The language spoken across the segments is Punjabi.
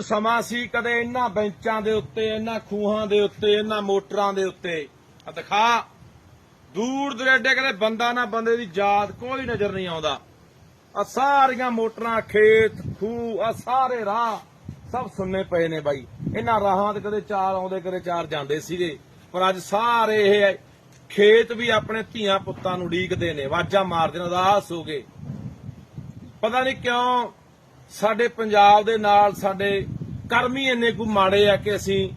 ਕੋਈ ਸਮਾਂ ਸੀ ਕਦੇ ਇਹਨਾਂ ਬੈਂਚਾਂ ਦੇ ਉੱਤੇ, ਇਹਨਾਂ ਖੂਹਾਂ ਦੇ ਉੱਤੇ, ਇਹਨਾਂ ਮੋਟਰਾਂ ਦੇ ਉੱਤੇ। ਆ ਦਿਖਾ। ਦੂਰ ਦੁਰੇਡੇ ਕਦੇ ਬੰਦਾ ਨਾ ਬੰਦੇ ਦੀ ਯਾਦ ਕੋਈ ਨਜ਼ਰ ਨਹੀਂ ਆਉਂਦਾ। ਆ ਸਾਰੀਆਂ ਮੋਟਰਾਂ, ਖੇਤ, ਖੂਹ ਆ ਸਾਰੇ ਰਾਹ ਸਭ ਸੁੰਨੇ ਪਏ ਨੇ ਬਾਈ। ਇਹਨਾਂ ਰਾਹਾਂ ਤੇ ਕਦੇ ਚਾਰ ਆਉਂਦੇ, ਕਦੇ ਚਾਰ ਜਾਂਦੇ ਸੀਗੇ। ਪਰ ਅੱਜ ਸਾਰੇ ਇਹ ਖੇਤ ਵੀ ਆਪਣੇ ਧੀਆਂ ਪੁੱਤਾਂ ਨੂੰ ਢੀਕਦੇ ਨੇ। ਵਾਜਾਂ ਮਾਰਦੇ ਨੇ, ਉਦਾਸ ਹੋ ਗਏ। ਪਤਾ ਨਹੀਂ ਕਿਉਂ ਸਾਡੇ ਪੰਜਾਬ ਦੇ ਨਾਲ ਸਾਡੇ ਕਰਮੀ ਇੰਨੇ ਕੁ ਮਾੜੇ ਆ ਕਿ ਅਸੀਂ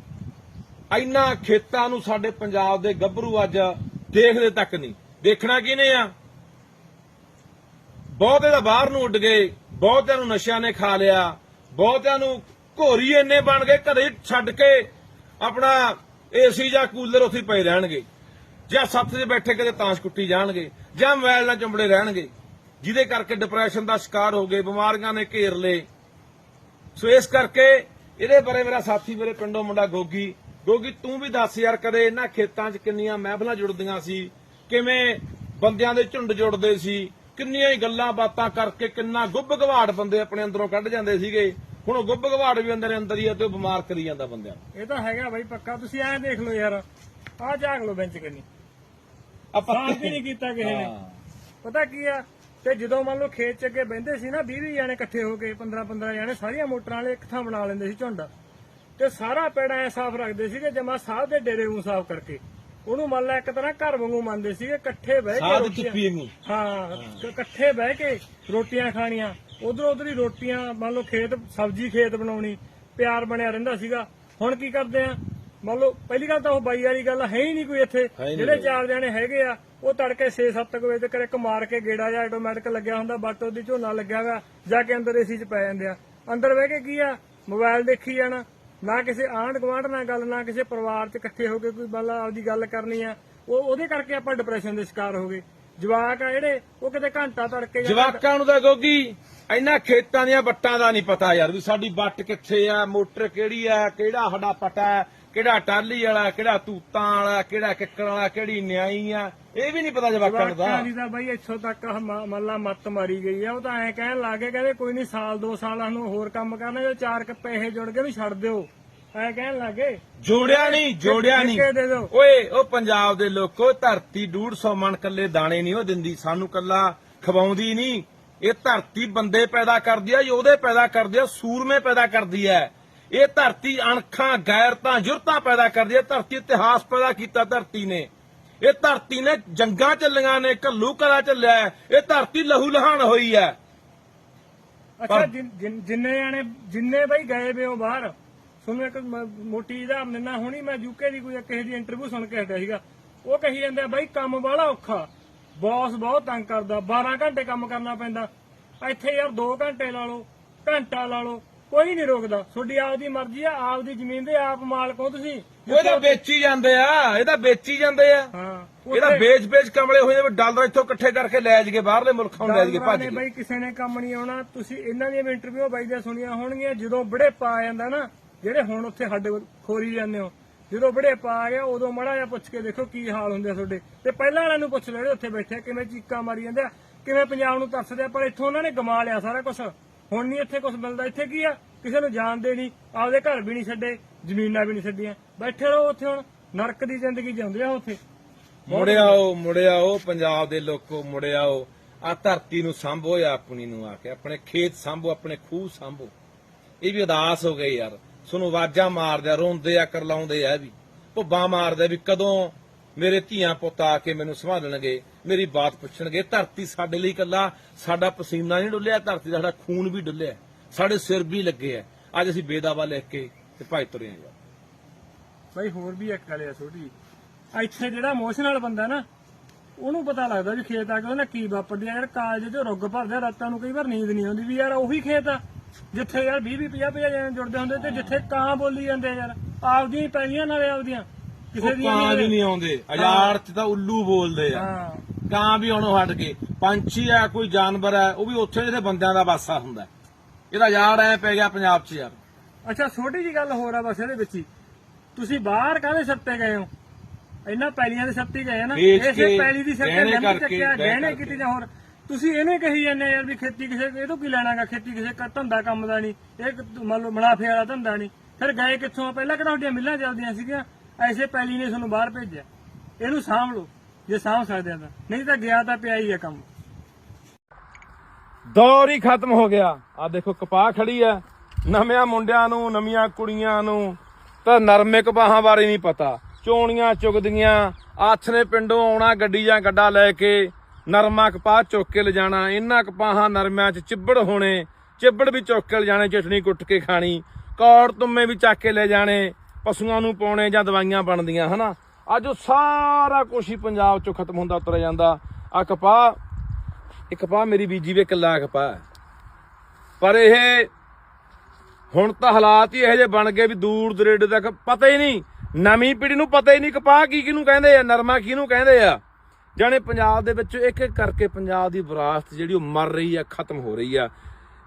ਇੰਨਾ ਖੇਤਾਂ ਨੂੰ ਸਾਡੇ ਪੰਜਾਬ ਦੇ ਗੱਭਰੂ ਅੱਜ ਦੇਖਦੇ ਤੱਕ ਨਹੀਂ। ਦੇਖਣਾ ਕਿਹਨੇ ਆ? ਬਹੁਤੇ ਤਾਂ ਬਾਹਰ ਨੂੰ ਉੱਡ ਗਏ, ਬਹੁਤਿਆਂ ਨੂੰ ਨਸ਼ਿਆਂ ਨੇ ਖਾ ਲਿਆ, ਬਹੁਤਿਆਂ ਨੂੰ ਘੋਰੀ ਇੰਨੇ ਬਣ ਗਏ, ਘਰੇ ਛੱਡ ਕੇ ਆਪਣਾ ਏਸੀ ਜਾਂ ਕੂਲਰ ਉੱਥੇ ਪਏ ਰਹਿਣਗੇ। ਜਾਂ ਸੱਤ 'ਚ ਬੈਠੇ ਕਿਤੇ ਤਾਂਸ਼ ਕੁੱਟੀ ਜਾਣਗੇ, ਜਾਂ ਮੋਬਾਈਲ ਨਾਲ ਚੁੰਬੜੇ ਰਹਿਣਗੇ। ਜਿਹਦੇ ਕਰਕੇ ਡਿਪਰੈਸ਼ਨ ਦਾ ਸ਼ਿਕਾਰ ਹੋ ਗਏ ਬਿਮਾਰੀਆਂ ਨੇ ਘੇਰ ਲਏ। ਸੋ ਇਸ ਕਰਕੇ ਇਹਦੇ ਬਾਰੇ ਮੇਰਾ ਸਾਥੀ ਮੇਰੇ ਪਿੰਡੋਂ ਮੁੰਡਾ ਗੋਗੀ। ਗੋਗੀ ਤੂੰ ਵੀ ਦੱਸ ਯਾਰ ਕਦੇ ਇਹਨਾਂ ਖੇਤਾਂ 'ਚ ਕਿੰਨੀਆਂ ਮਹਿਫਲਾਂ ਜੁੜਦੀਆਂ ਸੀ? ਕਿਵੇਂ ਬੰਦਿਆਂ ਦੇ ਝੁੰਡ ਜੁੜਦੇ ਸੀ? ਕਿੰਨੀਆਂ ਹੀ ਗੱਲਾਂ ਬਾਤਾਂ ਕਰਕੇ ਕਿੰਨਾ ਗੁੱਬ ਗਵਾੜ ਬੰਦੇ ਆਪਣੇ ਅੰਦਰੋਂ ਕੱਢ ਜਾਂਦੇ ਸੀਗੇ। ਹੁਣ ਉਹ ਗੁੱਬ ਗਵਾੜ ਵੀ ਅੰਦਰ ਅੰਦਰ ਹੀ ਆ ਤੇ ਉਹ ਬਿਮਾਰ ਕਰੀ ਜਾਂਦਾ ਬੰਦਿਆਂ ਨੂੰ। ਇਹ ਤਾਂ ਹੈਗਾ ਬਾਈ ਪੱਕਾ। ਤੁਸੀਂ ਐਂ ਦੇਖ ਲਓ ਯਾਰ ਆਹ ਝਾਕ ਲਓ ਬੈਂਚ ਕੰਨੀ। ਆਪਾਂ ਵੀ ਨਹੀਂ ਕੀਤਾ ਕਿਸੇ ਨੇ। ਪਤਾ ਕੀ ਆ? ਤੇ ਜਦੋਂ ਮੰਨ ਲਓ ਖੇਤ ਚ ਅੱਗੇ ਬਹਿੰਦੇ ਸੀ ਨਾ 20 20 ਜਾਣੇ ਇਕੱਠੇ ਹੋ ਕੇ 15 15 ਜਾਣੇ ਸਾਰੀਆਂ ਮੋਟਰਾਂ ਵਾਲੇ ਇੱਕ ਥਾਂ ਬਣਾ ਲੈਂਦੇ ਸੀ ਝੁੰਡ। ਤੇ ਸਾਰਾ ਪੇੜਾ ਐ ਸਾਫ਼ ਰੱਖਦੇ ਸੀਗੇ ਜਮਾ ਸਾਹ ਦੇ ਡੇਰੇ ਨੂੰ ਸਾਫ਼ ਕਰਕੇ। ਉਹਨੂੰ ਮੰਨ ਲਾ ਇੱਕ ਤਰ੍ਹਾਂ ਘਰ ਵਾਂਗੂ ਮੰਨਦੇ ਸੀਗੇ ਇਕੱਠੇ ਬਹਿ ਕੇ ਰੋਟੀਆਂ- ਹਾਂ ਇਕੱਠੇ ਬਹਿ ਕੇ ਰੋਟੀਆਂ ਖਾਣੀਆਂ। ਉਧਰ ਉਧਰ ਹੀ ਰੋਟੀਆਂ ਮੰਨ ਲਓ ਖੇਤ ਸਬਜ਼ੀ ਖੇਤ ਬਣਾਉਣੀ ਪਿਆਰ ਬਣਿਆ ਰਹਿੰਦਾ ਸੀਗਾ। ਹੁਣ ਕੀ ਕਰਦੇ ਆ? ਮੰਨ ਲਓ ਪਹਿਲੀ ਗੱਲ ਤਾਂ ਉਹ ਬਾਈ ਵਾਲੀ ਗੱਲ ਹੈ ਹੀ ਨਹੀਂ ਕੋਈ ਇੱਥੇ। ਜਿਹੜੇ ਚਾਰ ਜਣੇ ਹੈਗੇ ਆ ਉਹ ਤੜਕੇ 6-7 ਵਜੇ ਤੱਕ ਇੱਕ ਮਾਰ ਕੇ ਗੇੜਾ ਜਾਂ ਆਟੋਮੈਟਿਕ ਲੱਗਿਆ ਹੁੰਦਾ ਬੱਟ ਉਹਦੀ ਝੋਨਾ ਲੱਗਿਆ ਹੋਇਆ ਜਾ ਕੇ ਅੰਦਰ ਏਸੀ 'ਚ ਪੈ ਜਾਂਦੇ ਆ। ਅੰਦਰ ਬਹਿ ਕੇ ਕੀ ਆ? ਮੋਬਾਈਲ ਦੇਖੀ ਜਾਣਾ। ਨਾ ਕਿਸੇ ਆਂਢ ਗੁਆਂਢ ਨਾਲ ਗੱਲ, ਨਾ ਕਿਸੇ ਪਰਿਵਾਰ 'ਚ ਇਕੱਠੇ ਹੋ ਕੇ ਕੋਈ ਬਾਲਾ ਆਪਦੀ ਗੱਲ ਕਰਨੀ ਆ। ਉਹ, ਉਹਦੇ ਕਰਕੇ ਆਪਾਂ ਡਿਪਰੈਸ਼ਨ ਦੇ ਸ਼ਿਕਾਰ ਹੋ ਗਏ। ਜਵਾਕ ਆ ਜਿਹੜੇ, ਉਹ ਕਿਤੇ ਘੰਟਾ ਤੜਕੇ ਜਵਾਕਾਂ ਨੂੰ ਤਾਂ ਗੋਗੀ ਇਹਨਾਂ ਖੇਤਾਂ ਦੀਆਂ ਵੱਟਾਂ ਦਾ ਨਹੀਂ ਪਤਾ ਯਾਰ ਵੀ ਸਾਡੀ ਵੱਟ ਕਿੱਥੇ ਆ, ਮੋਟਰ ਕਿਹੜੀ ਆ, ਕਿਹੜਾ ਸਾਡਾ ਪਟਾ ਕਿਹੜਾ ਟਾਲੀ ਵਾਲਾ ਕਿਹੜਾ ਤੂਤਾਂ ਵਾਲਾ ਕਿਹੜਾ ਕਿੱਕਰ ਵਾਲਾ ਕਿਹੜੀ ਨਿਆਈ ਆ ਇਹ ਵੀ ਨਹੀਂ ਪਤਾ ਜਵਾਕਾਂ ਨੂੰ ਤਾਂ। ਜਵਾਕਾਂ ਦੀ ਤਾਂ ਬਾਈ ਇੱਥੋਂ ਤੱਕ ਮ- ਮੱਲਾ ਮੱਤ ਮਾਰੀ ਗਈ ਆ ਉਹ ਤਾਂ ਐ ਕਹਿਣ ਲੱਗੇ ਕਹਿੰਦੇ ਕੋਈ ਨਹੀਂ ਸਾਲ ਦੋ ਸਾਲਾਂ ਨੂੰ ਹੋਰ ਕੰਮ ਕਰਨਾ ਜੋ ਚਾਰ ਕ ਪੈਸੇ ਜੁੜ ਕੇ ਵੀ ਛੱਡ ਦਿਓ। ਐ ਕਹਿਣ ਲੱਗੇ। ਜੋੜਿਆ ਨਹੀਂ ਜੋੜਿਆ ਨਹੀਂ ਠੇਕੇ ਦੇ ਦਿਓ। ਓਏ ਉਹ ਪੰਜਾਬ ਦੇ ਲੋਕੋ ਧਰਤੀ 150 ਮਣ ਕੱਲੇ ਦਾਣੇ ਨਹੀਂ ਉਹ ਦਿੰਦੀ ਸਾਨੂੰ ਕੱਲਾ ਖਵਾਉਂਦੀ ਨਹੀਂ ਇਹ ਧਰਤੀ ਬੰਦੇ ਪੈਦਾ ਕਰਦੀ ਆ ਯੋਧੇ ਪੈਦਾ ਕਰਦੀ ਆ ਸੂਰਮੇ ਪੈਦਾ ਕਰਦੀ ਆ। ਇਹ ਧਰਤੀ ਅਣਖਾਂ ਗੈਰਤਾਂ ਜੁਰਤਾਂ ਪੈਦਾ ਕਰਦੀ ਆ ਧਰਤੀ ਇਤਿਹਾਸ ਪੈਦਾ ਕੀਤਾ ਧਰਤੀ ਨੇ। ਇਹ ਧਰਤੀ ਨੇ ਜੰਗਾਂ ਚੱਲੀਆਂ ਨੇ ਘੱਲੂ ਕਲਾ ਚੱਲਿਆ ਹੈ। ਇਹ ਧਰਤੀ ਲਹੂ ਲਹਾਨ ਹੋਈ ਹੈ। ਅੱਛਾ ਜਿਨ- ਜਾਣੇ ਜਿੰਨੇ ਬਾਈ ਗਏ ਵੇ ਉਹ ਬਾਹਰ ਤੁਹਾਨੂੰ ਇੱਕ ਮੋਟੀ ਦਾ ਨੰਨਾ ਹੋਣੀ ਮੈਂ ਯੂਕੇ ਦੀ ਕੋਈ ਕਿਸੇ ਦੀ ਇੰਟਰਵਿਊ ਸੁਣ ਕੇ ਹਟਿਆ ਸੀਗਾ। ਉਹ ਕਹੀ ਜਾਂਦੇ ਬਾਈ ਕੰਮ ਵਾਲਾ ਔਖਾ। ਬੌਸ ਬਹੁਤ ਤੰਗ ਕਰਦਾ 12 ਘੰਟੇ ਕੰਮ ਕਰਨਾ ਪੈਂਦਾ। ਇੱਥੇ ਯਾਰ 2 ਘੰਟੇ ਲਾ ਲਓ ਘੰਟਾ ਲਾ ਲਓ ਕੋਈ ਨਹੀਂ ਰੋਕਦਾ। ਤੁਹਾਡੀ ਆਪਦੀ ਮਰਜ਼ੀ ਆ ਆਪਦੀ ਜ਼ਮੀਨ ਦੇ ਆਪ ਮਾਲਕ ਹੋ ਤੁਸੀਂ। ਉਹ ਤਾਂ ਵੇਚੀ ਜਾਂਦੇ ਆ ਇਹ ਤਾਂ ਵੇਚੀ ਜਾਂਦੇ ਆ। ਹਾਂ ਇਹ ਤਾਂ ਵੇਚ ਵੇਚ ਕਮਲੇ ਹੋਏ ਨੇ ਡਾਲਰ ਇੱਥੋਂ ਇਕੱਠੇ ਕਰਕੇ ਲੈ ਜਗੇ ਬਾਹਰਲੇ ਮੁਲਕਾਂ ਨੂੰ ਲੈ ਜਗੇ ਭੱਜ ਕੇ ਬਈ ਕਿਸੇ ਨੇ ਕੰਮ ਨਹੀਂ ਆਉਣਾ ਤੁਸੀਂ ਇਹਨਾਂ ਦੀਆਂ ਇੰਟਰਵਿਊ ਬਾਈ ਦੀਆਂ ਸੁਣੀਆਂ ਹੋਣਗੀਆਂ ਜਦੋਂ ਬੜੇ ਪਾ ਜਾਂਦਾ ਨਾ ਜਿਹੜੇ ਹੁਣ ਉੱਥੇ ਸਾਡੇ ਖੋਰੀ ਜਾਂਦੇ ਹੋ ਜਦੋਂ ਬੜੇ ਪਾ ਆ ਗਿਆ ਉਦੋਂ ਮੜਾ ਜਿਹਾ ਪੁੱਛ ਕੇ ਦੇਖੋ ਕੀ ਹਾਲ ਹੁੰਦੇ ਆ ਤੁਹਾਡੇ। ਤੇ ਪਹਿਲਾਂ ਵਾਲਿਆਂ ਨੂੰ ਪੁੱਛ ਲੈ ਜਿਹੜੇ ਉੱਥੇ ਬੈਠੇ ਕਿਵੇਂ ਚੀਕਾਂ ਮਾਰੀ ਜਾਂਦੇ ਆ ਕਿਵੇਂ ਪੰਜਾਬ ਨੂੰ ਤਰਸਦੇ ਆ ਪਰ ਇੱਥੋਂ ਉਹਨਾਂ ਨੇ ਗਮਾ ਲਿਆ ਸਾਰਾ ਕੁਝ ਹੁਣ ਨਹੀਂ ਇੱਥੇ ਕੁਝ ਮਿਲਦਾ। ਇੱਥੇ ਕੀ ਆ? ਕਿਸੇ ਨੂੰ ਜਾਣਦੇ ਨਹੀਂ ਆਪਦੇ ਘਰ ਵੀ ਨਹੀਂ ਛੱਡੇ ਜ਼ਮੀਨਾਂ ਵੀ ਨਹੀਂ ਛੱਡੀਆਂ। ਬੈਠੇ ਰਹੋ ਉੱਥੇ ਹੁਣ ਨਰਕ ਦੀ ਜ਼ਿੰਦਗੀ ਜਿਉਂਦੇ ਆ ਉੱਥੇ। ਮੁੜਿਆ ਆਓ ਮੁੜਿਆ ਆਓ ਪੰਜਾਬ ਦੇ ਲੋਕੋ ਮੁੜਿਆ ਆਓ। ਆ ਧਰਤੀ ਨੂੰ ਸੰਭੋ ਜਾਂ ਆਪਣੀ ਨੂੰ ਆ ਕੇ ਆਪਣੇ ਖੇਤ ਸੰਭੋ ਆਪਣੇ ਖੂਹ ਸੰਭੋ। ਇਹ ਵੀ ਉਦਾਸ ਹੋ ਗਏ ਯਾਰ। ਸੁਣੋ ਆਵਾਜ਼ਾਂ ਮਾਰਦੇ ਰੋਂਦੇ ਆ ਕਰਲਾਉਂਦੇ ਆ ਵੀ। ਭੁੱਬਾਂ ਮਾਰਦੇ ਵੀ ਕਦੋਂ ਮੇਰੇ ਧੀਆਂ ਪੁੱਤ ਆ ਕੇ ਮੈਨੂੰ ਸੰਭਾਲਣਗੇ ਮੇਰੀ ਬਾਤ ਪੁੱਛਣਗੇ ਧਰਤੀ ਸਾਡੇ ਲਈ ਇਕੱਲਾ ਸਾਡਾ ਪਸੀਨਾ ਨਹੀਂ ਡੁੱਲਿਆ ਧਰਤੀ ਦਾ ਸਾਡਾ ਖੂਨ ਵੀ ਡੁੱਲਿਆ ਸਾਡੇ ਸਿਰ ਵੀ ਲੱਗੇ ਆ। ਅੱਜ ਅਸੀਂ ਬੇਦਾਵਾ ਲੈ ਕੇ ਤੇ ਭਾਈ ਤੁਰੇ ਆ ਯਾਰ ਹੋਰ ਵੀ ਇੱਕ ਗੱਲ ਆ ਛੋਟੀ। ਇੱਥੇ ਜਿਹੜਾ ਇਮੋਸ਼ਨਲ ਬੰਦਾ ਨਾ ਉਹਨੂੰ ਪਤਾ ਲੱਗਦਾ ਵੀ ਖੇਤ ਆ ਕੇ ਉਹਨੇ ਕੀ ਵਾਪਰਦੀ ਆ। ਯਾਰ ਕਾਲਜ 'ਚ ਰੁੱਗ ਭਰਦੇ ਆ, ਰਾਤਾਂ ਨੂੰ ਕਈ ਵਾਰ ਨੀਂਦ ਨਹੀਂ ਆਉਂਦੀ ਵੀ ਯਾਰ ਉਹੀ ਖੇਤ ਆ ਜਿੱਥੇ ਯਾਰ 20 20 50 50 ਜਣੇ ਜੁੜਦੇ ਹੁੰਦੇ ਤੇ ਜਿੱਥੇ ਕਾਂ ਬੋਲੀ ਜਾਂਦੇ ਆ ਯਾਰ ਆਪਦੀਆਂ ਹੀ ਪੈਣੀਆਂ ਨਾਲੇ ਆਪਦੀਆਂ। ਕਿਸੇ ਦੀਆਂ ਕਾਂ ਵੀ ਨਹੀਂ ਆਉਂਦੇ। ਹਜ਼ਾਰ ਚ ਤਾਂ ਉੱਲੂ ਬੋਲਦੇ ਆ। ਹਾਂ। ਕਾਂ ਵੀ ਉਹਨੂੰ ਹਟ ਕੇ। ਪੰਛੀ ਆ ਕੋਈ ਜਾਨਵਰ ਆ ਉਹ ਵੀ ਉੱਥੇ ਜਿਹੜੇ ਬੰਦਿਆਂ ਦਾ ਵਾਸਾ ਹੁੰਦਾ। ਇਹਦਾ ਯਾਰ ਐ ਪੈ ਗਿਆ ਪੰਜਾਬ 'ਚ ਯਾਰ। ਅੱਛਾ ਛੋਟੀ ਜੀ ਗੱਲ ਹੋਰ ਆ ਬਸ ਇਹਦੇ ਵਿੱਚ ਹੀ। ਤੁਸੀਂ ਬਾਹਰ ਕਾਹਦੇ ਸੱਤੇ ਗਏ ਹੋ? ਇਹਨਾਂ ਪੈਲੀਆਂ ਦੇ ਸੱਤੇ ਗਏ ਆ ਨਾ। ਵੇਚ ਇਸੇ ਕੇ, ਪੈਲੀ ਦੀ ਸੱਤੇ ਗਹਿਣੇ ਕਰਕੇ, ਚੱਕਿਆ ਗਹਿਣੇ ਗਹਿਣੇ। ਕਿਤੇ ਜਾਂ ਹੋਰ। ਤੁਸੀਂ ਇਹਨੇ ਕਹੀ ਜਾਂਦੇ ਯਾਰ ਵੀ ਖੇਤੀ ਕਿਸੇ ਇਹ ਤੋਂ ਕੀ ਲੈਣਾਗਾ? ਖੇਤੀ ਕਿਸੇ ਕ- ਧੰਦਾ ਕੰਮ ਦਾ ਨਹੀਂ। ਇਹ ਕ- ਮੰਨ ਲਓ ਮੁਨਾਫੇ ਵਾਲਾ ਧੰਦਾ ਨਹੀਂ। ਫਿਰ ਗਏ ਕਿੱਥੋਂ? ਆ? ਪਹਿਲਾਂ ਕਿਹੜਾ ਤੁਹਾਡੀਆਂ ਮਿੱਲਾਂ ਚੱਲਦੀਆਂ ਸੀਗੀਆਂ। ਐਸੇ ਪੈਲੀ ਨੇ ਤੁਹਾਨੂੰ ਬਾਹਰ ਭੇਜਿਆ। ਇਹਨੂੰ ਸਾਂਭ ਲਓ, ਜੇ ਸਾਂਭ ਸਕਦੇ ਆ ਤਾਂ। ਨਹੀਂ ਤਾਂ ਗਿਆ ਤਾਂ ਪਿਆ ਹੀ ਆ ਕੰਮ। ਦੌਰ ਹੀ ਖਤਮ ਹੋ ਗਿਆ। ਆ ਦੇਖੋ, ਕਪਾਹ ਖੜੀ ਆ। ਨਵਿਆਂ ਮੁੰਡਿਆਂ ਨੂੰ, ਨਵੀਆਂ ਕੁੜੀਆਂ ਨੂੰ। ਤਾਂ ਨਰਮੇ ਕਪਾਹਾਂ ਬਾਰੇ ਨਹੀਂ ਪਤਾ। ਚੋਣੀਆਂ ਚੁਗਦੀਆਂ, ਆਥ ਨੇ ਪਿੰਡੋਂ ਆਉਣਾ, ਗੱਡੀ ਜਾਂ ਗੱਡਾ ਲੈ ਕੇ ਨਰਮਾ ਕਪਾਹ ਚੁੱਕ ਕੇ ਲਿਜਾਣਾ। ਇਹਨਾਂ ਕਪਾਹਾਂ ਨਰਮਿਆਂ 'ਚ ਚਿੱਬੜ ਹੋਣੇ, ਚਿੱਬੜ ਵੀ ਚੁੱਕ ਕੇ ਲਿਜਾਣੇ, ਚਟਣੀ ਕੁੱਟ ਕੇ ਖਾਣੀ। ਕੌੜ ਤੁੰਮੇ ਵੀ ਚੱਕ ਕੇ ਲੈ ਜਾਣੇ। ਪਸ਼ੂਆਂ ਨੂੰ ਪਾਉਣੇ ਜਾਂ ਦਵਾਈਆਂ ਬਣਦੀਆਂ, ਹਨਾ? ਅੱਜ ਉਹ ਸਾਰਾ ਕੁਝ ਹੀ ਪੰਜਾਬ 'ਚੋਂ ਖਤਮ ਹੁੰਦਾ ਉਤਰ ਜਾਂਦਾ। ਆ ਕਪਾਹ ਇਹ ਕਪਾਹ ਮੇਰੀ ਬੀਜੀ ਵੇ ਕਿੱਲਾ ਕਪਾਹ ਪਰ ਇਹ ਹੁਣ ਤਾਂ ਹਾਲਾਤ ਹੀ ਇਹੋ ਜਿਹੇ ਬਣ ਗਏ ਵੀ ਦੂਰ ਦਰੇਡੇ ਤੱਕ ਪਤਾ ਹੀ ਨਹੀਂ। ਨਵੀਂ ਪੀੜ੍ਹੀ ਨੂੰ ਪਤਾ ਹੀ ਨਹੀਂ ਕਪਾਹ ਕੀ ਕਿਹਨੂੰ ਕਹਿੰਦੇ ਆ, ਨਰਮਾ ਕਿਹਨੂੰ ਕਹਿੰਦੇ ਆ। ਜਾਣੇ ਪੰਜਾਬ ਦੇ ਵਿੱਚ ਇੱਕ ਇੱਕ ਕਰਕੇ ਪੰਜਾਬ ਦੀ ਵਿਰਾਸਤ ਜਿਹੜੀ ਉਹ ਮਰ ਰਹੀ ਆ, ਖਤਮ ਹੋ ਰਹੀ ਆ।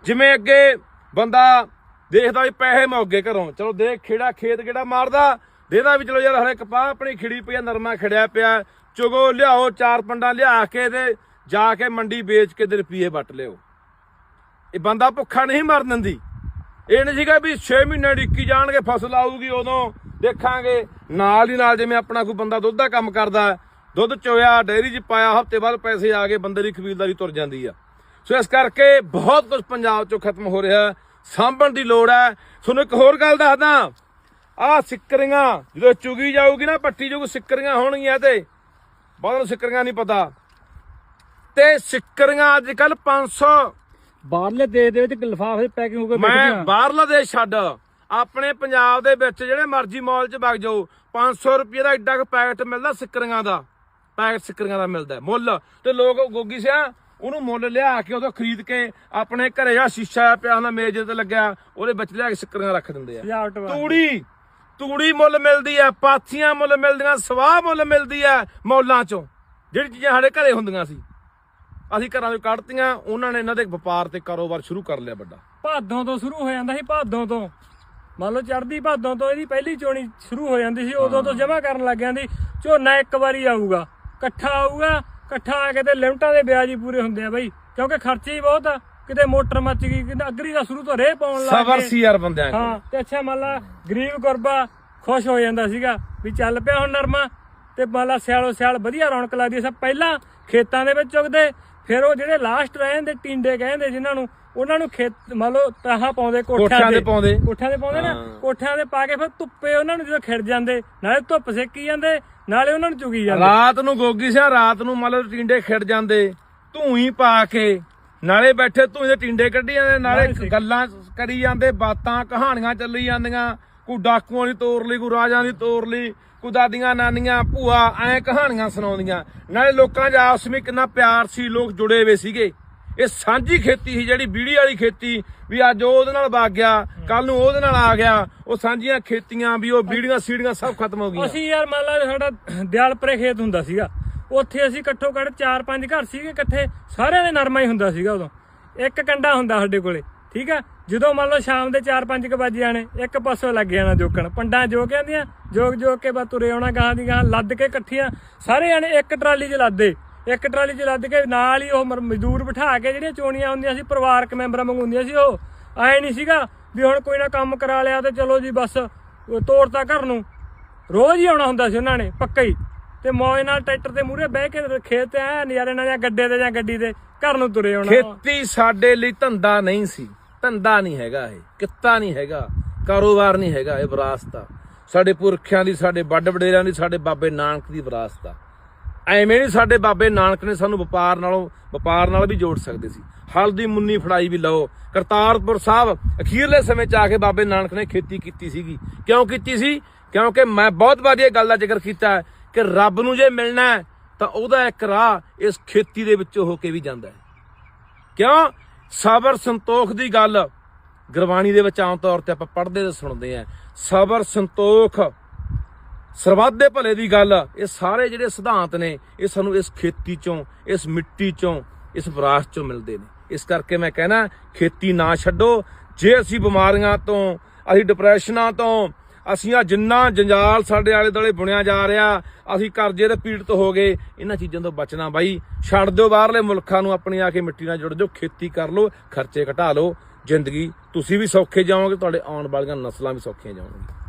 ਜਿਵੇਂ ਅੱਗੇ ਬੰਦਾ ਦੇਖਦਾ ਵੀ ਪੈਸੇ ਮੌਗੇ ਘਰੋਂ। ਚਲੋ ਦੇਖ ਖੇੜਾ ਖੇਤ ਕਿਹੜਾ ਮਾਰਦਾ। ਦੇਦਾ ਵੀ ਚਲੋ ਯਾਰ ਹਰੇ ਕਪਾਹ ਆਪਣੀ ਖਿੜੀ ਪਈ ਆ, ਨਰਮਾ ਖੜਿਆ ਪਿਆ। ਚੁਗੋ ਲਿਆਓ, ਚਾਰ ਪੰਡਾਂ ਲਿਆ ਕੇ ਤੇ ਜਾ ਕੇ ਮੰਡੀ ਵੇਚ ਕੇ ਤੇ ਰੁਪਏ ਵੱਟ ਲਿਓ। ਇਹ ਬੰਦਾ ਭੁੱਖਾ ਨਹੀਂ ਮਰਨ ਦਿੰਦੀ। ਇਹ ਨਹੀਂ ਸੀਗਾ ਵੀ 6 ਮਹੀਨੇ ਡਿੱਕੀ ਜਾਣਗੇ, ਫਸਲ ਆਊਗੀ ਉਦੋਂ ਦੇਖਾਂਗੇ। ਨਾਲ ਹੀ ਨਾਲ ਜਿਵੇਂ ਆਪਣਾ ਕੋਈ ਬੰਦਾ ਦੁੱਧ ਦਾ ਕੰਮ ਕਰਦਾ, ਦੁੱਧ ਚੋਇਆ, ਡੇਅਰੀ 'ਚ ਪਾਇਆ, ਹਫ਼ਤੇ ਬਾਅਦ ਪੈਸੇ ਆ ਗਏ, ਬੰਦੇ ਦੀ ਖਰੀਦਦਾਰੀ ਤੁਰ ਜਾਂਦੀ ਆ। ਸੋ ਇਸ ਕਰਕੇ ਬਹੁਤ ਕੁਝ ਪੰਜਾਬ 'ਚੋਂ ਖਤਮ ਹੋ ਰਿਹਾ। ਸਾਂਭਣ ਦੀ ਲੋੜ ਹੈ। ਤੁਹਾਨੂੰ ਇੱਕ ਹੋਰ ਗੱਲ ਦੱਸਦਾ। ਆਹ ਸਿੱਕਰੀਆਂ ਜਦੋਂ ਚੁਗੀ ਜਾਊਗੀ ਨਾ ਪੱਟੀ ਜੋਗ ਸਿੱਕਰੀਆਂ ਹੋਣਗੀਆਂ ਤੇ ਬਹੁਤ ਨੂੰ ਸਿੱਕਰੀਆਂ ਨਹੀਂ ਪਤਾ। ਤੇ ਸਿੱਕਰੀਆਂ ਅੱਜ ਕੱਲ 500 ਬਾਹਰਲੇ ਦੇਸ਼ ਦੇ ਵਿੱਚ ਲਿਫਾਫੇ ਪੈਕਿੰਗ ਹੋ ਕੇ ਮੈਂ ਬਾਹਰਲਾ ਦੇਸ਼ ਛੱਡ। ਆਪਣੇ ਪੰਜਾਬ ਦੇ ਵਿੱਚ ਜਿਹੜੇ ਮਰਜ਼ੀ ਮਾਲ 'ਚ ਵਗ ਜਾਓ 500 ਰੁਪਏ ਦਾ ਐਡਾ ਕੁ ਪੈਕਟ ਮਿਲਦਾ ਸਿੱਕਰੀਆਂ ਦਾ। ਪੈਕਟ ਸਿੱਕਰੀਆਂ ਦਾ ਮਿਲਦਾ ਮੁੱਲ। ਤੇ ਲੋਕ ਗੋਗੀ ਸਿਆ ਉਹਨੂੰ ਮੁੱਲ ਲਿਆ ਕੇ ਉਦੋਂ ਖਰੀਦ ਕੇ ਆਪਣੇ ਘਰੇ ਜਿਹੜਾ ਸ਼ੀਸ਼ਾ ਪਿਆ ਹੁੰਦਾ ਮੇਜ਼ ਤੇ ਲੱਗਿਆ ਉਹਦੇ ਵਿੱਚ ਲਿਆ ਕੇ ਸਿੱਕਰੀਆਂ ਰੱਖ ਦਿੰਦੇ ਆ। ਤੂੜੀ ਤੂੜੀ ਮੁੱਲ ਮਿਲਦੀ ਆ ਪਾਥੀਆਂ ਮੁੱਲ ਮਿਲਦੀਆਂ ਸਵਾਹ ਮੁੱਲ ਮਿਲਦੀ ਆ ਮੌਲਾਂ ਚੋਂ। ਜਿਹੜੀ ਚੀਜ਼ਾਂ ਸਾਡੇ ਘਰੇ ਹੁੰਦੀਆਂ ਸੀ ਅਸੀਂ ਘਰਾਂ ਚੋਂ ਕੱਢਤੀਆਂ ਉਹਨਾਂ ਨੇ ਇਹਨਾਂ ਦੇ ਵਪਾਰ ਤੇ ਕਾਰੋਬਾਰ ਸ਼ੁਰੂ ਕਰ ਲਿਆ ਵੱਡਾ। ਭਾਦੋਂ ਤੋਂ ਸ਼ੁਰੂ ਹੋ ਜਾਂਦਾ ਸੀ ਭਾਦੋਂ ਤੋਂ। ਮੰਨ ਲਓ ਚੜ੍ਹਦੀ ਭਾਦੋਂ ਤੋਂ ਇਹਦੀ ਪਹਿਲੀ ਚੋਣੀ ਸ਼ੁਰੂ ਹੋ ਜਾਂਦੀ ਸੀ ਉਦੋਂ ਤੋਂ ਜਮਾ ਕਰਨ ਲੱਗ ਜਾਂਦੀ ਝੋਨਾ ਇੱਕ ਵਾਰੀ ਆਊਗਾ ਇਕੱਠਾ ਆਊਗਾ ਇਕੱਠਾ ਆ ਕੇ ਤੇ ਲਿਮਟਾਂ ਦੇ ਵਿਆਜ ਹੀ ਪੂਰੇ ਹੁੰਦੇ ਆ ਬਈ ਕਿਉਂਕਿ ਖਰਚੇ ਹੀ ਬਹੁਤ ਆ ਕਿਤੇ ਮੋਟਰ ਮੱਚ ਗਈ ਕਿਤੇ ਅਗਰੀ ਦਾ ਸ਼ੁਰੂ ਤੋਂ ਰੇਹ ਪਾਉਣ ਲੱਗ ਸਬਰ ਗਏ। ਸੀ ਯਾਰ ਬੰਦਿਆਂ ਕੋਲ। ਹਾਂ ਤੇ ਅੱਛਾ ਮੰਨ ਲਾ ਗਰੀਬ ਗੁਰਬਾ ਖੁਸ਼ ਹੋ ਜਾਂਦਾ ਸੀਗਾ ਵੀ ਚੱਲ ਪਿਆ ਹੁਣ ਨਰਮਾ ਤੇ ਮੰਨ ਲਾ ਸਿਆਲੋ ਸਿਆਲ ਵਧੀਆ ਰੌਣਕ ਲੱਗਦੀ ਸੀ ਪਹਿਲਾਂ ਖੇਤਾਂ ਦੇ ਵਿੱਚ ਚੁਗਦੇ ਫਿਰ ਉਹ ਜਿਹੜੇ ਲਾਸਟ ਰਹਿ ਜਾਂਦੇ ਟਿੰਡੇ ਕਹਿੰਦੇ ਜਿਨ੍ਹਾਂ ਨੂੰ ਉਹਨਾਂ ਨੂੰ ਖੇਤ ਮੰਨ ਲਓ ਤਾਹਾਂ ਪਾਉਂਦੇ ਕੋਠਿਆਂ ਤੇ ਪਾਉਂਦੇ। ਕੋਠਿਆਂ ਤੇ ਪਾਉਂਦੇ ਨਾ। ਕੋਠਿਆਂ ਤੇ ਪਾ ਕੇ ਫਿਰ ਧੁੱਪੇ ਉਹਨਾਂ ਨੂੰ ਜਦੋਂ ਖਿੜ ਜਾਂਦੇ ਨਾਲੇ ਧੁੱਪ ਸੇਕੀ ਜਾਂਦੇ ਨਾਲੇ ਉਹਨਾਂ ਨੂੰ ਚੁਗੀ ਜਾਂਦੇ ਰਾਤ ਨੂੰ ਗੋਗੀ ਸਿਆ ਰਾਤ ਨੂੰ ਮਤਲਬ ਟਿੰਡੇ ਖਿੜ ਜਾਂਦੇ ਧੂਈ ਪਾ ਕੇ ਨਾਲੇ ਬੈਠੇ ਧੂਈ ਦੇ ਟਿੰਡੇ ਕੱਢੀ ਜਾਂਦੇ ਨਾਲੇ ਗੱਲਾਂ ਕਰੀ ਜਾਂਦੇ ਬਾਤਾਂ ਕਹਾਣੀਆਂ ਚੱਲੀ ਜਾਂਦੀਆਂ ਕੋਈ ਡਾਕੂਆਂ ਦੀ ਤੋਰ ਲਈ ਕੋਈ ਰਾਜਾਂ ਦੀ ਤੋਰ ਲਈ ਕੋਈ ਦਾਦੀਆਂ ਨਾਨੀਆਂ ਭੂਆ ਐ ਕਹਾਣੀਆਂ ਸੁਣਾਉਂਦੀਆਂ ਨਾਲੇ ਲੋਕਾਂ 'ਚ ਆਪਸ ਵਿੱਚ ਕਿੰਨਾ ਪਿਆਰ ਸੀ ਲੋਕ ਜੁੜੇ ਹੋਏ ਸੀਗੇ ਇਹ ਸਾਂਝੀ ਖੇਤੀ ਸੀ ਜਿਹੜੀ ਬੀੜੀ ਵਾਲੀ ਖੇਤੀ ਵੀ ਅੱਜ ਉਹ ਉਹਦੇ ਨਾਲ ਵਗ ਗਿਆ ਕੱਲ ਨੂੰ ਉਹਦੇ ਨਾਲ ਆ ਗਿਆ, ਉਹ ਸਾਂਝੀਆਂ ਖੇਤੀਆਂ ਵੀ ਉਹ ਬੀੜੀਆਂ, ਸੀੜੀਆਂ ਸਭ ਖਤਮ ਹੋ ਗਈਆਂ। ਅਸੀਂ ਯਾਰ ਮੰਨ ਲਾ ਸਾਡਾ ਦਿਆਲਪਰੇ ਖੇਤ ਹੁੰਦਾ ਸੀਗਾ, ਉੱਥੇ ਅਸੀਂ ਇਕੱਠੋ ਕੱਢ ਚਾਰ ਪੰਜ ਘਰ ਸੀਗੇ ਇਕੱਠੇ, ਸਾਰਿਆਂ ਦੇ ਨਰਮਾ ਹੀ ਹੁੰਦਾ ਸੀਗਾ ਉਦੋਂ। ਇੱਕ ਕੰਡਾ ਹੁੰਦਾ ਸਾਡੇ ਕੋਲੇ, ਠੀਕ ਆ? ਜਦੋਂ ਮੰਨ ਲਓ ਸ਼ਾਮ ਦੇ 4-5 ਕੁ ਵਜੇ ਜਾਣੇ, ਇੱਕ ਪਾਸੋਂ ਲੱਗ ਜਾਣਾ ਜੋਕਣ, ਪੰਡਾਂ ਜੋ ਕਹਿੰਦੀਆਂ ਜੋਗ ਜੋਗ ਕੇ ਬਾ ਤੁਰੇ ਆਉਣਾ ਗਾਂ ਦੀ ਗਾਂ ਲੱਦ ਕੇ ਇਕੱਠੀਆਂ, ਸਾਰੇ ਜਾਣੇ ਇੱਕ ਟਰਾਲੀ 'ਚ ਲੱਦੇ ਇੱਕ ਟਰਾਲੀ 'ਚ ਲੱਦ ਕੇ ਨਾਲ ਹੀ ਉਹ ਮਰ- ਮਜ਼ਦੂਰ ਬਿਠਾ ਕੇ ਜਿਹੜੀਆਂ ਚੋਣੀਆਂ ਹੁੰਦੀਆਂ ਸੀ, ਪਰਿਵਾਰਕ ਮੈਂਬਰਾਂ ਵਾਂਗੂ ਹੁੰਦੀਆਂ ਸੀ ਉਹ। ਐ ਨਹੀਂ ਸੀਗਾ ਵੀ ਹੁਣ ਕੋਈ ਨਾ ਕੰਮ ਕਰਾ ਲਿਆ ਤੇ ਚਲੋ ਜੀ ਬਸ ਤੋੜਤਾ ਘਰ ਨੂੰ। ਰੋਜ਼ ਹੀ ਆਉਣਾ ਹੁੰਦਾ ਸੀ ਉਹਨਾਂ ਨੇ, ਪੱਕਾ ਹੀ। ਤੇ ਮੌਜ ਨਾਲ ਟਰੈਕਟਰ ਦੇ ਮੂਹਰੇ ਬਹਿ ਕੇ ਖੇਤ ਤੇ ਐ ਨਜ਼ਾਰੇ ਨਾਲ ਜਾਂ ਗੱਡੇ ਤੇ ਜਾਂ ਗੱਡੀ ਤੇ ਘਰ ਨੂੰ ਤੁਰੇ ਆਉਣਾ। ਖੇਤੀ ਸਾਡੇ ਲਈ ਧੰਦਾ ਨਹੀਂ ਸੀ। ਧੰਦਾ ਨਹੀਂ ਹੈਗਾ ਇਹ, ਕਿੱਤਾ ਨਹੀਂ ਹੈਗਾ, ਕਾਰੋਬਾਰ ਨਹੀਂ ਹੈਗਾ ਇਹ ਵਿਰਾਸਤ ਆ ਸਾਡੇ ਪੁਰਖਿਆਂ ਦੀ, ਸਾਡੇ ਵੱਡ ਵਡੇਰਿਆਂ ਦੀ, ਸਾਡੇ ਬਾਬੇ ਨਾਨਕ ਦੀ ਵਿਰਾਸਤ ਆ ਐਵੇਂ ਨਹੀਂ ਸਾਡੇ ਬਾਬੇ ਨਾਨਕ ਨੇ ਸਾਨੂੰ ਵਪਾਰ ਨਾਲੋਂ, ਵਪਾਰ ਨਾਲ ਵੀ ਜੋੜ ਸਕਦੇ ਸੀ। ਹਲ ਦੀ ਮੁੰਨੀ ਫੜਾਈ ਵੀ ਲਓ। ਕਰਤਾਰਪੁਰ ਸਾਹਿਬ, ਅਖੀਰਲੇ ਸਮੇਂ ਚ ਆ ਕੇ ਬਾਬੇ ਨਾਨਕ ਨੇ ਖੇਤੀ ਕੀਤੀ ਸੀਗੀ। ਕਿਉਂ ਕੀਤੀ ਸੀ? ਕਿਉਂਕਿ ਮੈਂ ਬਹੁਤ ਵਾਰ ਇਹ ਗੱਲ ਦਾ ਜ਼ਿਕਰ ਕੀਤਾ ਹੈ ਕਿ ਰੱਬ ਨੂੰ ਜੇ ਮਿਲਣਾ ਹੈ, ਤਾਂ ਉਹਦਾ ਇੱਕ ਰਾਹ ਇਸ ਖੇਤੀ ਦੇ ਵਿੱਚੋਂ ਹੋ ਕੇ ਵੀ ਜਾਂਦਾ ਹੈ। ਕਿਉਂ? ਸਬਰ ਸੰਤੋਖ ਦੀ ਗੱਲ ਗੁਰਬਾਣੀ ਦੇ ਵਿੱਚ ਆਮ ਤੌਰ ਤੇ ਆਪਾਂ ਪੜ੍ਹਦੇ ਤੇ ਸੁਣਦੇ ਆਂ ਸਬਰ ਸੰਤੋਖ ਸਰਬੱਤ ਦੇ ਭਲੇ ਦੀ ਗੱਲ, ਇਹ ਸਾਰੇ ਜਿਹੜੇ ਸਿਧਾਂਤ ਨੇ, ਇਹ ਸਾਨੂੰ ਇਸ ਖੇਤੀ ਚੋਂ, ਇਸ ਮਿੱਟੀ ਚੋਂ, ਇਸ ਵਿਰਾਸਤ ਚੋਂ ਮਿਲਦੇ ਨੇ। ਇਸ ਕਰਕੇ ਮੈਂ ਕਹਿਣਾ, ਖੇਤੀ ਨਾ ਛੱਡੋ। ਜੇ ਅਸੀਂ ਬਿਮਾਰੀਆਂ ਤੋਂ, ਅਸੀਂ ਡਿਪਰੈਸ਼ਨਾਂ ਤੋਂ, ਅਸੀਂ ਆ ਜਿੰਨਾ ਜੰਜਾਲ ਸਾਡੇ ਆਲੇ ਦੁਆਲੇ ਬੁਣਿਆ ਜਾ ਰਿਹਾ, ਅਸੀਂ ਕਰਜ਼ੇ ਦੇ ਪੀੜਤ ਹੋ ਗਏ, ਇਹਨਾਂ ਚੀਜ਼ਾਂ ਤੋਂ ਬਚਣਾ ਬਾਈ। ਛੱਡ ਦਿਓ ਬਾਹਰਲੇ ਮੁਲਕਾਂ ਨੂੰ ਆਪਣੀ ਆ ਕੇ ਮਿੱਟੀ ਨਾਲ ਜੁੜ ਜਾਓ, ਖੇਤੀ ਕਰ ਲਓ, ਖਰਚੇ ਘਟਾ ਲਓ, ਜ਼ਿੰਦਗੀ। ਤੁਸੀਂ ਵੀ ਸੌਖੇ ਜਾਓਗੇ, ਤੁਹਾਡੇ ਆਉਣ ਵਾਲੀਆਂ ਨਸਲਾਂ ਵੀ ਸੌਖੀਆਂ ਜਾਣਗੀਆਂ।